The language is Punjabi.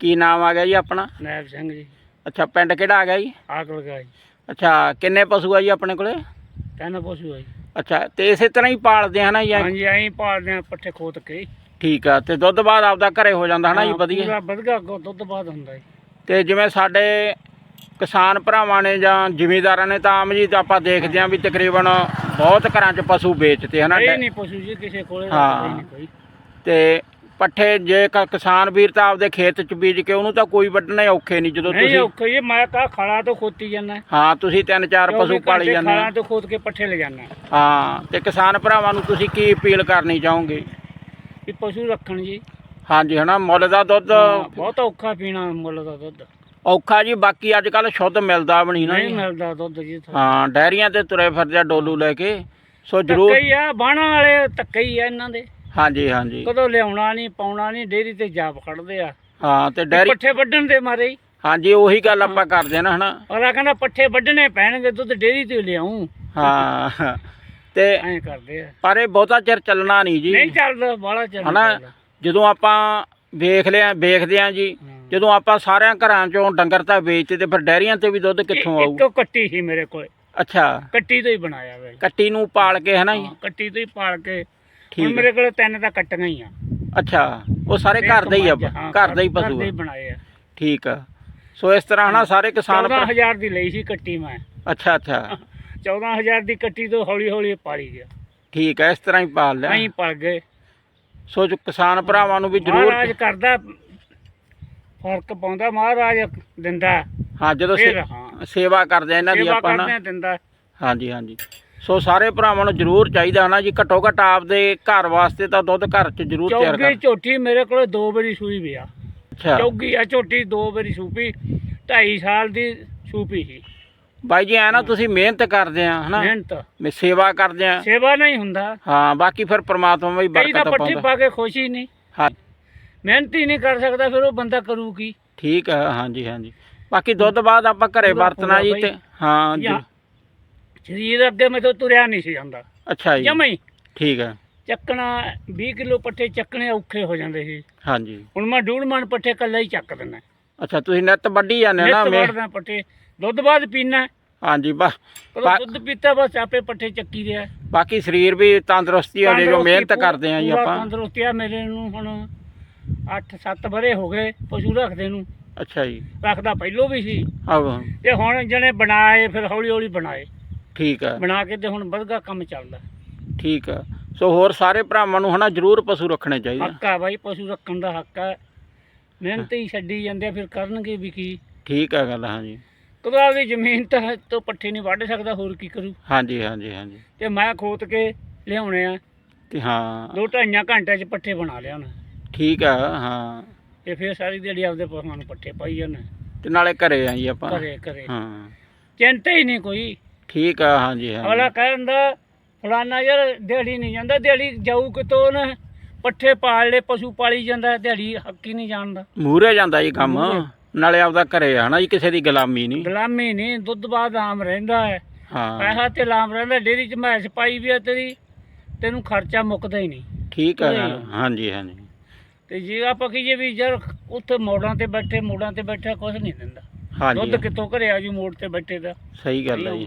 ਕੀ ਨਾਮ ਆ ਗਿਆ ਜੀ ਆਪਣਾ? ਨੈਬ ਸਿੰਘ ਜੀ। ਅੱਛਾ ਪਿੰਡ ਕਿਹੜਾ ਆ ਗਿਆ ਜੀ? ਆਕ ਲਗਾ ਜੀ। ਅੱਛਾ ਕਿੰਨੇ ਪਸ਼ੂ ਆ ਜੀ ਆਪਣੇ ਕੋਲੇ? ਤਿੰਨ ਪਸ਼ੂ ਆ ਜੀ। ਅੱਛਾ ਤੇ ਇਸੇ ਤਰ੍ਹਾਂ ਹੀ ਪਾਲਦੇ ਹਨਾ ਜੀ? ਹਾਂਜੀ ਐਂ ਪਾਲਦੇ ਆ ਪੱਠੇ ਖੋਤ ਕੇ। ਠੀਕ ਆ ਤੇ ਦੁੱਧ ਬਾਅਦ ਆਪਦਾ ਘਰੇ ਹੋ ਜਾਂਦਾ ਹਨਾ ਜੀ ਵਧੀਆ? ਪੂਰਾ ਵਧਗਾ ਅੱਗੋਂ ਦੁੱਧ ਬਾਅਦ ਹੁੰਦਾ ਜੀ। ਤੇ ਜਿਵੇਂ ਸਾਡੇ ਕਿਸਾਨ ਭਰਾਵਾਂ ਨੇ ਜਾਂ ਜ਼ਿਮੀਂਦਾਰਾਂ ਨੇ ਤਾਂ ਆਮ ਜੀ ਤਾਂ ਆਪਾਂ ਦੇਖਦੇ ਆਂ ਵੀ ਤਕਰੀਬਨ ਬਹੁਤ ਘਰਾਂ 'ਚ ਪਸ਼ੂ ਵੇਚਦੇ ਹਨਾ? ਇਹ ਨਹੀਂ ਪਸ਼ੂ ਜੀ ਕਿਸੇ ਕੋਲੇ ਨਹੀਂ ਕੋਈ। ਤੇ ਪੱਠੇ ਜੇ ਕ- ਕਿਸਾਨ ਵੀਰ ਤਾਂ ਆਪਦੇ ਖੇਤ 'ਚ ਬੀਜ ਕੇ ਉਹਨੂੰ ਤਾਂ ਕੋਈ ਵੱਢਣੇ ਔਖੇ ਨਹੀਂ ਜਦੋਂ ਨਹੀਂ ਤੁਸੀਂ ਔਖੇ ਜੀ ਮੈਂ ਕਹਾ ਖੜਾ ਤੋਂ ਖੋਤੀ ਜਾਂਦਾ। ਹਾਂ ਤੁਸੀਂ ਤਿੰਨ ਚਾਰ ਪਸ਼ੂ ਪਾਲੀ ਜਾਂਦੇ ਖਾਲਾਂ ਆ ਤੋਂ ਖੋਦ ਕੇ ਪੱਠੇ ਲੈ ਜਾਂਦਾ। ਹਾਂ ਤੇ ਕਿਸਾਨ ਭਰਾਵਾਂ ਨੂੰ ਤੁਸੀਂ ਕੀ ਅਪੀਲ ਕਰਨੀ ਚਾਹੋਗੇ? ਵੀ ਪਸ਼ੂ ਰੱਖਣ ਜੀ। ਹਾਂਜੀ ਹਨਾ ਮੁੱਲ ਦਾ ਦੁੱਧ ਹਾਂ, ਬਹੁਤ ਔਖਾ ਪੀਣਾ ਮੁੱਲ ਦਾ ਦੁੱਧ। ਔਖਾ ਜੀ ਬਾਕੀ ਅੱਜ ਕੱਲ ਸ਼ੁੱਧ ਮਿਲਦਾ ਵੀ ਨਹੀਂ ਨਾ ਨਹੀਂ ਜੀ। ਮਿਲਦਾ ਦੁੱਧ ਜੀ ਹਾਂ ਡੈਰੀਆਂ ਤੇ ਤੁਰੇ ਫਿਰਦੇ ਆ ਡੋਲੂ ਲੈ ਕੇ। ਸੋ ਜ਼ਰੂਰ ਧੱਕੇ ਹੀ ਆ ਬਾਣਾ ਵਾਲੇ ਧੱਕੇ ਹੀ ਆ ਇਹਨਾਂ ਦੇ। ਹਾਂਜੀ ਹਾਂਜੀ। ਕਦੋਂ ਲਿਆਉਣਾ ਨਹੀਂ ਪਾਉਣਾ ਨਹੀਂ ਡੇਰੀ ਤੇ ਜਾਪ ਖੜਦੇ ਆ। ਹਾਂ ਤੇ ਡੈਰੀ ਪੱਠੇ ਵੱਢਣ ਦੇ ਮਾਰੇ। ਹੀ ਹਾਂਜੀ ਉਹੀ ਗੱਲ ਆਪਾਂ ਕਰਦੇ ਨਾ ਹਨਾ? ਅਗਲਾ ਕਹਿੰਦਾ ਪੱਠੇ ਵੱਢਣੇ ਪੈਣਗੇ ਦੁੱਧ ਡੇਰੀ ਤੇ ਲਿਆਉਂ ਹਾਂ ਤੇ ਐਂ ਕਰਦੇ ਆ। ਪਰ ਇਹ ਬਹੁਤਾ ਚਿਰ ਚੱਲਣਾ ਨਹੀਂ ਜੀ। ਨਹੀਂ ਚੱਲਦਾ ਬਾਹਲਾ ਚੱਲਦਾ ਹਨਾ? ਜਦੋਂ ਆਪਾਂ ਵੇਖ ਲਿਆ ਵੇਖਦੇ ਆ ਜੀ ਜਦੋਂ ਆਪਾਂ ਸਾਰਿਆਂ ਘਰਾਂ ਚੋਂ ਡੰਗਰ ਤਾਂ ਵੇਚਦੇ ਤੇ ਫਿਰ ਡੈਰੀਆਂ ਤੇ ਵੀ ਦੁੱਧ ਕਿੱਥੋਂ ਆਊ? ਇੱਕੋ ਕੱਟੀ ਸੀ ਮੇਰੇ ਕੋਲ। ਅੱਛਾ। ਕੱਟੀ ਤੋਂ ਹੀ ਬਣਾਇਆ ਵੇ ਕੱਟੀ ਨੂੰ ਪਾਲ ਕੇ ਹਨਾ ਜੀ? ਹਾਂ, ਕੱਟੀ ਤੋਂ ਹੀ ਪਾਲ ਕੇ ਹੁਣ ਮੇਰੇ ਕੋਲ ਤਿੰਨ ਤਾਂ ਕੱਟੀਆਂ ਹੀ ਆ। ਅੱਛਾ ਉਹ ਸਾਰੇ ਘਰ ਦੇ ਹੀ ਆ ਹਾਂ, ਘਰ ਦਾ ਹੀ ਘਰ ਪਸ਼ੂ ਦੇ ਆ। ਹੀ ਬਣਾਏ ਆ। ਠੀਕ ਆ। ਸੋ ਇਸ ਤਰ੍ਹਾਂ ਹਨਾ ਸਾਰੇ ਕਿਸਾਨ ਭਰਾ- 14000 ਦੀ ਲਈ ਸੀ ਕੱਟੀ ਮੈਂ। ਅੱਛਾ ਅੱਛਾ। 14000 ਦੀ ਕੱਟੀ ਤੋਂ ਹੌਲੀ ਹੌਲੀ ਪਾਲੀ ਗਿਆ। ਠੀਕ ਆ ਇਸ ਤਰ੍ਹਾਂ ਹੀ ਪਾਲ ਲਿਆ। ਐਂ ਪਲ ਗਏ। ਸੋ ਜੋ ਕਿਸਾਨ ਭਰਾਵਾਂ ਨੂੰ ਵੀ ਮਹਾਰਾਜ ਜ਼ਰੂਰ ਕਰਦਾ ਫ਼ਰਕ ਪਾਉਂਦਾ ਮਹਾਰਾਜ ਦਿੰਦਾ। ਹਾਂ ਜਦੋਂ ਸੇ- ਫਿਰ ਹਾਂ। ਸੇਵਾ ਕਰਦੇ ਆ ਇਹਨਾਂ ਦੀ ਸੇਵਾ ਆਪਾਂ ਨਾ। ਦਿੰਦਾ। ਹਾਂਜੀ ਹਾਂਜੀ। ਸੋ ਸਾਰੇ ਭਰਾਵਾਂ ਨੂੰ ਜ਼ਰੂਰ ਚਾਹੀਦਾ ਨਾ ਜੀ ਘੱਟੋ ਘੱਟ ਆਪਦੇ ਘਰ ਵਾਸਤੇ ਤਾਂ ਦੁੱਧ ਘਰ 'ਚ ਜ਼ਰੂਰ ਤਿਆਰ ਚੌਗੀ ਕਰ। ਝੋਟੀ ਮੇਰੇ ਕੋਲ ਦੋ ਵਾਰੀ ਸੂਈ ਵੀ ਆ। ਅੱਛਾ। ਚੌਗੀ ਆ ਝੋਟੀ ਦੋ ਵਾਰੀ ਸੂਪੀ 2.5 ਸਾਲ ਦੀ ਸੂਪੀ ਸੀ। ਬਾਈ ਜੀ ਐ ਨਾ ਤੁਸੀਂ ਮਿਹਨਤ ਕਰਦੇ ਆ ਹਨਾ? ਮਿਹਨਤ। ਮੈਂ ਸੇਵਾ ਕਰਦੇ ਆ। ਸੇਵਾ ਨਹੀਂ ਹੁੰਦਾ। ਹਾਂ ਬਾਕੀ ਫਿਰ ਪ੍ਰਮਾਤਮਾ ਵੀ ਕਈ ਤਾਂ ਬਰਕਤ ਪੱਠੀ ਪਾਉਂਦਾ। ਪਾ ਕੇ ਖੁਸ਼ੀ ਨਹੀਂ। ਹਾਂ। ਮਿਹਨਤ ਹੀ ਨਹੀਂ ਕਰ ਸਕਦਾ ਫਿਰ ਉਹ ਬੰਦਾ ਕਰੂ ਕੀ? ਠੀਕ ਆ ਹਾਂਜੀ ਹਾਂਜੀ। ਬਾਕੀ ਦੁੱਧ ਬਾਅਦ ਆਪਾਂ ਘਰੇ ਪੂਰਾ ਵਰਤਣਾ ਜੀ ਤੇ ਹਾਂ ਜੀ ਜਾਂ ਸਰੀਰ ਅੱਗੇ ਮੈਥੋਂ ਤੁਰਿਆ ਨਹੀਂ ਸੀ ਜਾਂਦਾ। ਅੱਛਾ ਜੀ। ਜਮਾਂ ਹੀ। ਠੀਕ ਆ ਚੱਕਣਾ 20 ਕਿਲੋ ਪੱਠੇ ਚੱਕਣੇ ਔਖੇ ਹੋ ਜਾਂਦੇ ਸੀ। ਹਾਂਜੀ। ਹੁਣ ਮੈਂ ਡੂੜ ਮਣ ਪੱਠੇ ਕੱਲਾ ਹੀ ਚੱਕ ਦਿੰਦਾ। ਅੱਛਾ ਤੁਸੀਂ ਨਿੱਤ ਵੱਢੀ ਜਾਂਦੇ ਨਾ ਨਿੱਤ ਮੇ ਵੜਦਾ ਪੱਠੇ। ਦੁੱਧ ਬਾਅਦ ਪੀਣਾ ਹਾਂਜੀ ਬਾ ਦੁੱਧ ਪੀਤਾ ਬਸ ਆਪੇ ਪੱਠੇ ਚੱਕੀ ਰਿਹਾ ਬਾਕੀ ਸਰੀਰ ਵੀ ਤੰਦਰੁਸਤੀ ਹੋ ਜੇ ਜੋ ਮਿਹਨਤ ਕਰਦੇ ਆ ਜੀ ਆਪਾਂ। ਤੰਦਰੁਸਤੀ ਆ ਮੇਰੇ ਨੂੰ ਹੁਣ 8-7 ਬਰੇ ਹੋ ਗਏ ਪਸ਼ੂ ਰੱਖਦੇ ਨੂੰ। ਅੱਛਾ ਜੀ। ਰੱਖਦਾ ਪਹਿਲੋਂ ਵੀ ਸੀ। ਆਹੋ। ਤੇ ਹੁਣ ਜਣੇ ਬਣਾਏ ਫਿਰ ਹੌਲੀ ਹੌਲੀ ਬਣਾਏ। ਠੀਕ ਆ। ਬਣਾ ਕੇ ਤੇ ਹੁਣ ਵਧਗਾ ਕੰਮ ਚੱਲਦਾ। ਠੀਕ ਆ। ਸੋ ਹੋਰ ਸਾਰੇ ਭਰਾਵਾਂ ਨੂੰ ਹਨਾ ਜ਼ਰੂਰ ਪਸ਼ੂ ਰੱਖਣੇ ਚਾਹੀਦੇ ਹੱਕ ਆ ਬਾਈ ਪਸ਼ੂ ਰੱਖਣ ਦਾ ਹੱਕ ਆ। ਮਿਹਨਤ ਹੀ ਛੱਡੀ ਜਾਂਦੇ ਆ, ਫਿਰ ਕਰਨਗੇ ਵੀ ਕੀ। ਠੀਕ ਆ ਗੱਲ ਹਾਂਜੀ। ਕਦੋਂ ਆਪਦੀ ਜ਼ਮੀਨ ਤਾਂ ਤੋਂ ਪੱਠੇ ਨਹੀਂ ਵੱਢ ਸਕਦਾ ਹੋਰ ਕੀ ਕਰੂ। ਹਾਂਜੀ ਹਾਂਜੀ ਹਾਂਜੀ। ਤੇ ਮੈਂ ਖੋਤ ਕੇ ਲਿਆਉਣੇ ਆ। ਤੇ ਹਾਂ। ਦੋ ਢਾਈਆਂ ਘੰਟੇ 'ਚ ਪੱਠੇ ਬਣਾ ਲਿਆ ਹੁਣ ਠੀਕ ਆ ਹਾਂ। ਤੇ ਫਿਰ ਸਾਰੀ ਦਿਹਾੜੀ ਆਪਦੇ ਪਸ਼ੂਆਂ ਨੂੰ ਪੱਠੇ ਪਾਈ ਜਾਂਦੇ। ਤੇ ਨਾਲੇ ਘਰੇ ਆ ਜੀ ਆਪਾਂ। ਘਰੇ ਘਰੇ। ਹਾਂ। ਚਿੰਤਾ ਹੀ ਨਹੀਂ ਕੋਈ। ਠੀਕ ਆ ਹਾਂਜੀ ਅਗਲਾ ਹਾਂਜੀ ਕਹਿੰਦਾ ਫਲਾਨਾ ਯਾਰ ਦਿਹਾੜੀ ਨਹੀਂ ਜਾਂਦਾ ਦਿਹਾੜੀ ਜਾਊ ਕਿਤੋਂ ਨਾ। ਪੱਠੇ ਪਾਲ ਲੈ ਪਸ਼ੂ ਪਾਲੀ ਜਾਂਦਾ ਦਿਹਾੜੀ ਹੱਕ ਹੀ ਨਹੀਂ ਜਾਣਦਾ। ਮੂਰੇ ਜਾਂਦਾ ਜੀ ਕੰਮ। ਮੂਹਰੇ। ਨਾਲੇ ਆਪਦਾ ਘਰੇ ਆ ਹਨਾ ਜੀ ਕਿਸੇ ਦੀ ਗੁਲਾਮੀ ਨਹੀਂ। ਗੁਲਾਮੀ ਨਹੀਂ ਦੁੱਧ ਬਾਅਦ ਆਮ ਰਹਿੰਦਾ ਹੈ। ਹਾਂ। ਪੈਸਾ ਤੇ ਲਾਮ ਰਹਿੰਦਾ ਡੇਰੀ 'ਚ ਮੈਸ ਪਾਈ ਵੀ ਆ ਤੇਰੀ ਤੈਨੂੰ ਖਰਚਾ ਮੁੱਕਦਾ ਹੀ ਨਹੀਂ। ਠੀਕ ਆ। ਹਾਂਜੀ ਹਾਂਜੀ। ਤੇ ਜੇ ਆਪਾਂ ਕਹੀਏ ਵੀ ਯਾਰ ਉੱਥੇ ਮੋੜਾਂ ਤੇ ਬੈਠੇ ਮੋੜਾਂ ਤੇ ਬੈਠਾ ਕੁਝ ਨਹੀਂ ਦਿੰਦਾ। ਹਾਂਜੀ। ਦੁੱਧ ਕਿੱਥੋਂ ਘਰੇ ਆਜੂ ਮੋੜ ਤੇ ਬੈਠੇ ਦਾ। ਸਹੀ ਗੱਲ ਹੈ ਜੀ।